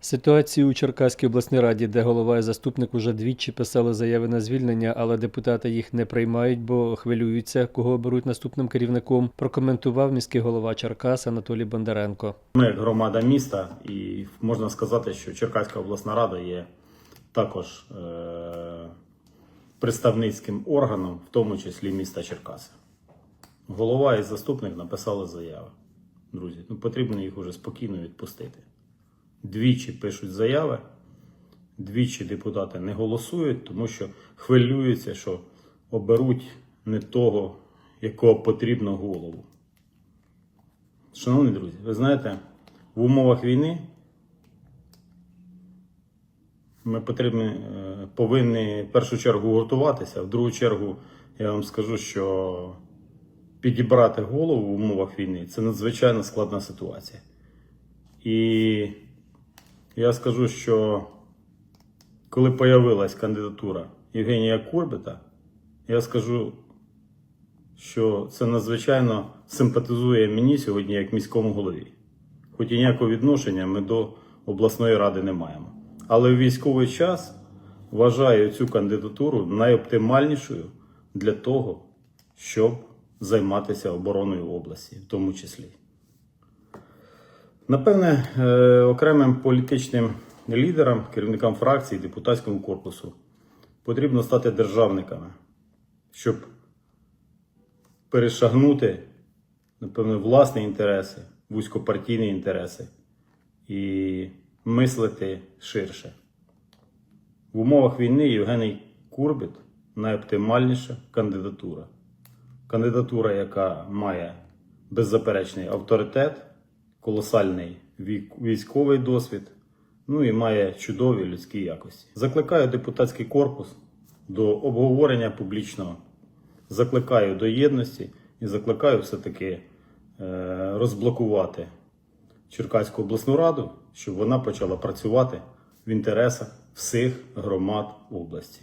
Ситуацію у Черкаській обласній раді, де голова і заступник уже двічі писали заяви на звільнення, але депутати їх не приймають, бо хвилюються, кого оберуть наступним керівником, прокоментував міський голова Черкас Анатолій Бондаренко. Ми громада міста, і можна сказати, що Черкаська обласна рада є також е- представницьким органом, в тому числі міста Черкаси. Голова і заступник написали заяви. Друзі, ну потрібно їх уже спокійно відпустити. Двічі пишуть заяви, двічі депутати не голосують, тому що хвилюються, що оберуть не того, якого потрібно голову. Шановні друзі, ви знаєте, в умовах війни ми потрібні, е, повинні в першу чергу готуватися, в другу чергу я вам скажу, що підібрати голову в умовах війни це надзвичайно складна ситуація. І я скажу, що коли появилась кандидатура Євгенія Корбета, я скажу, що це надзвичайно симпатизує мені сьогодні як міському голові. Хоч і ніякого відношення ми до обласної ради не маємо. Але в військовий час вважаю цю кандидатуру найоптимальнішою для того, щоб займатися обороною області, в тому числі. Напевне, е, окремим політичним лідерам, керівникам фракцій, депутатському корпусу потрібно стати державниками, щоб перешагнути, напевно, власні інтереси, вузькопартійні інтереси і мислити ширше. В умовах війни Євгеній Курбіт найоптимальніша кандидатура. Кандидатура, яка має беззаперечний авторитет, колосальний військовий досвід, ну і має чудові людські якості. Закликаю депутатський корпус до обговорення публічного закликаю до єдності і закликаю все-таки е, розблокувати Черкаську обласну раду, щоб вона почала працювати в інтересах всіх громад області.